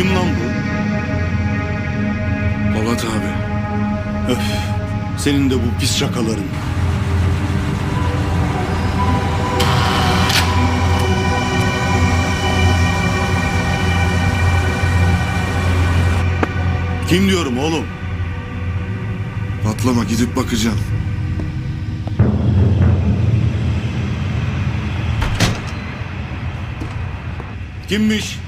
Kim lan bu? Polat abi. Öf. Senin de bu pis şakaların. Kim diyorum oğlum? Patlama gidip bakacağım. Kimmiş?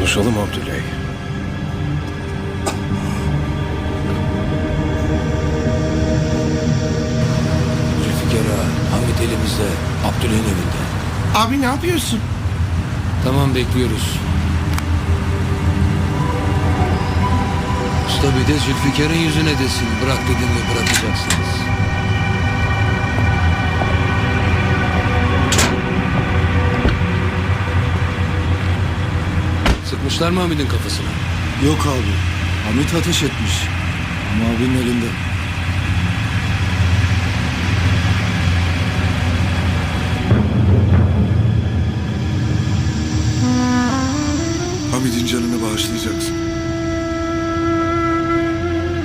Konuşalım Abdüley. Zülfikar ağa, Hamit elimizde, Abdüley'in evinde. Abi ne yapıyorsun? Tamam bekliyoruz. Usta bir de Zülfikar'ın yüzüne desin. Bırak dedim mi bırakacaksınız. Sıkmışlar mı Hamid'in kafasına? Yok abi. Hamit ateş etmiş. Ama abinin elinde. Hamid'in canını bağışlayacaksın.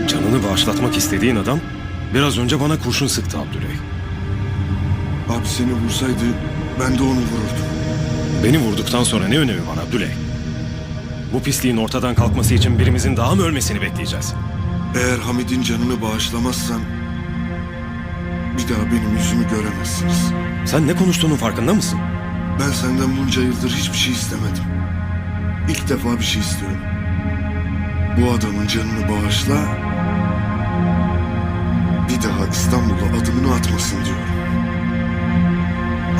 Canını bağışlatmak istediğin adam biraz önce bana kurşun sıktı Abdüley. Abi seni vursaydı ben de onu vururdum. Beni vurduktan sonra ne önemi var Abdüley? Bu pisliğin ortadan kalkması için birimizin daha mı ölmesini bekleyeceğiz? Eğer Hamid'in canını bağışlamazsan bir daha benim yüzümü göremezsiniz. Sen ne konuştuğunun farkında mısın? Ben senden bunca yıldır hiçbir şey istemedim. İlk defa bir şey istiyorum. Bu adamın canını bağışla. Bir daha İstanbul'a adımını atmasın diyorum.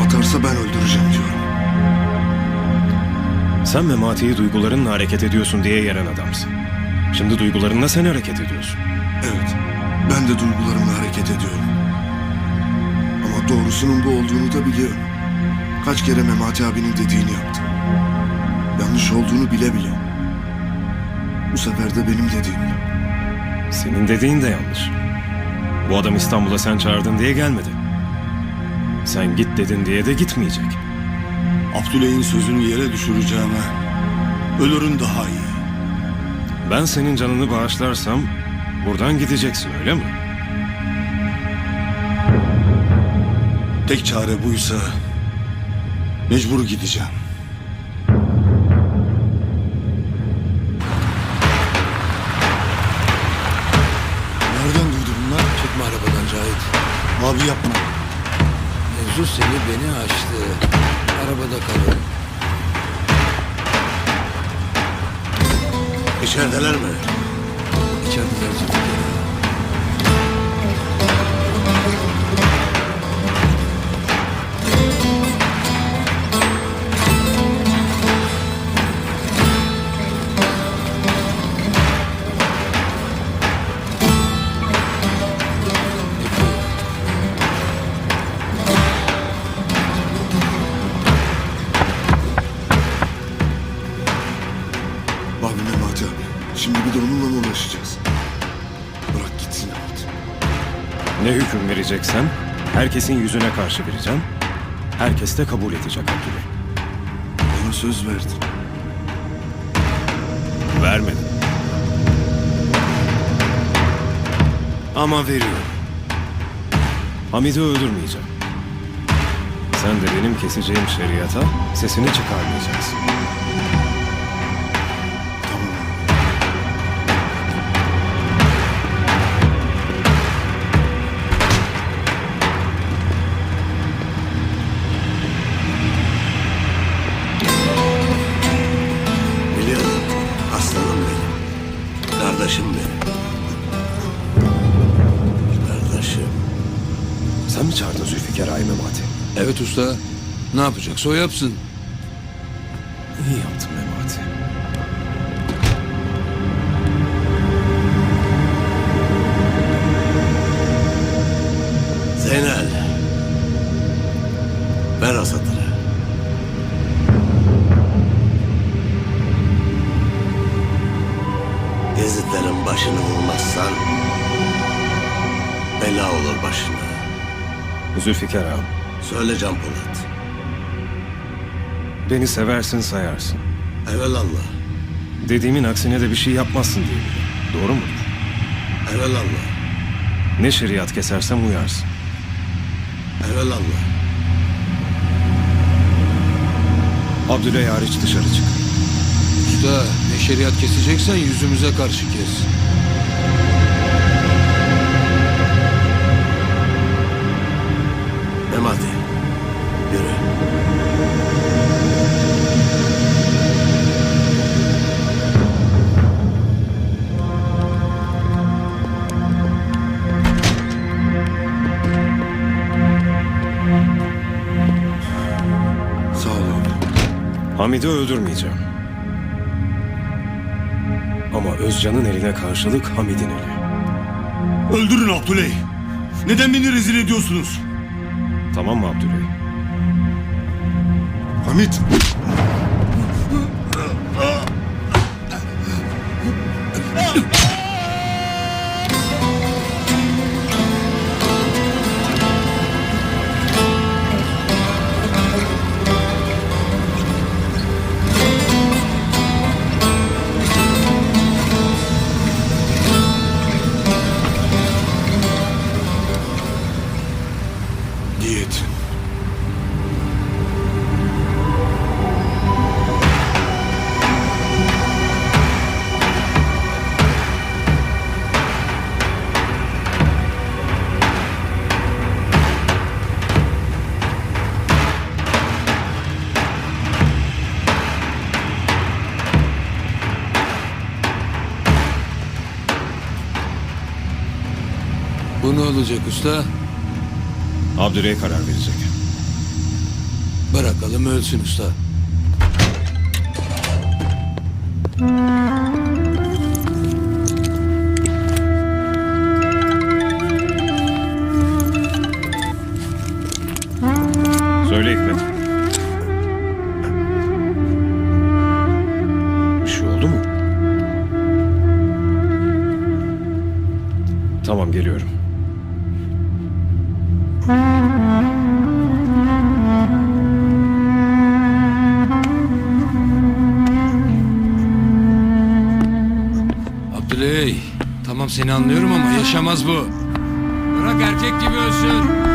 Atarsa ben öldüreceğim diyorum. Sen Memati'yi duygularınla hareket ediyorsun diye yeren adamsın. Şimdi duygularınla sen hareket ediyorsun. Evet, ben de duygularımla hareket ediyorum. Ama doğrusunun bu olduğunu da biliyorum. Kaç kere Memati abinin dediğini yaptım. Yanlış olduğunu bile bile. Bu sefer de benim dediğim. Senin dediğin de yanlış. Bu adam İstanbul'a sen çağırdın diye gelmedi. Sen git dedin diye de gitmeyecek. Abdüley'in sözünü yere düşüreceğime ölürün daha iyi. Ben senin canını bağışlarsam buradan gideceksin öyle mi? Tek çare buysa mecbur gideceğim. Nereden duydu bunlar? Çıkma arabadan Cahit. Abi yapma. Mevzu seni beni aştı. Arabada kalın. İçerideler mi? İçerideler Şimdi bir de onunla mı uğraşacağız? Bırak gitsin Hamit. Ne hüküm vereceksen herkesin yüzüne karşı vereceğim. Herkes de kabul edecek Abdüley. Bana söz verdin. Vermedim. Ama veriyorum. Hamid'i öldürmeyeceğim. Sen de benim keseceğim şeriata sesini çıkarmayacaksın. Evet usta. Ne yapacaksa o yapsın. İyi yaptın Memati. Zeynel. Ver o satırı. yiğitlerin başını vurmazsan bela olur başına. Zülfikar ağam, Söyle Can Polat. beni seversin sayarsın. Evelallah. Dediğimin aksine de bir şey yapmazsın diye biliyorum. Doğru mu? Evelallah. Ne şeriat kesersem uyarsın. Evelallah. Abdüley hariç dışarı çık. Usta ne şeriat keseceksen yüzümüze karşı kes. Hamid'i öldürmeyeceğim. Ama Özcan'ın eline karşılık Hamid'in eli. Öldürün Abdüley. Neden beni rezil ediyorsunuz? Tamam mı Abdüley? Hamit! Bu ne olacak usta? Abdüley karar verecek. Bırakalım ölsün usta. Söyle Hikmet. Bir şey oldu mu? Tamam geliyorum. Tamam seni anlıyorum ama yaşamaz bu. Bırak erkek gibi ölsün.